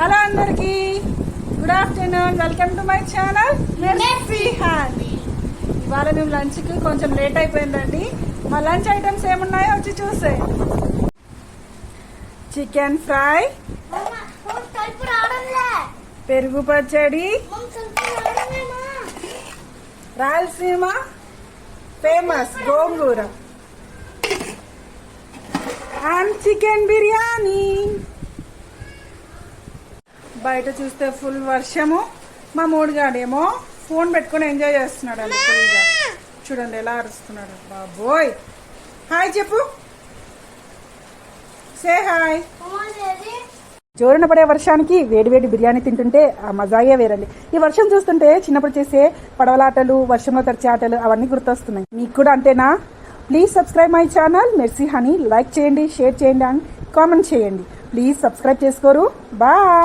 Hello అందరికి. Good afternoon. Welcome to my channel. ఇవాళ మేము లంచ్కి కొంచెం లేట్ అయిపోయిందండి. మా లంచ్ ఐటమ్స్ ఏమున్నాయో వచ్చి చూసే. Chicken fry. పెరుగు పచ్చడి? Rayalaseema famous gongura. And chicken biryani. బయట చూస్తే ఫుల్ వర్షము. మా మూడుగాడేమో ఫోన్ పెట్టుకొని ఎంజాయ్ చేస్తున్నాడు అండి ఫుల్గా. చూడండి ఎలా అరుస్తున్నాడు. బాబోయ్! హాయ్ చెప్పు. Say hi. జోరున పడే వర్షానికి వేడివేడి బిర్యానీ తింటుంటే ఆ మజాయే వేరండి. ఈ వర్షం చూస్తుంటే చిన్నప్పుడు చేసే పడవలాటలు వర్షంలో తడిచే ఆటలు అవన్నీ గుర్తొస్తున్నాయి. మీకు కూడా అంతేనా? Please subscribe my channel Mercy Honey like చేయండి షేర్ చేయండి అండ్ కామెంట్ చేయండి. ప్లీజ్ సబ్స్క్రైబ్ చేసుకోరు. బాయ్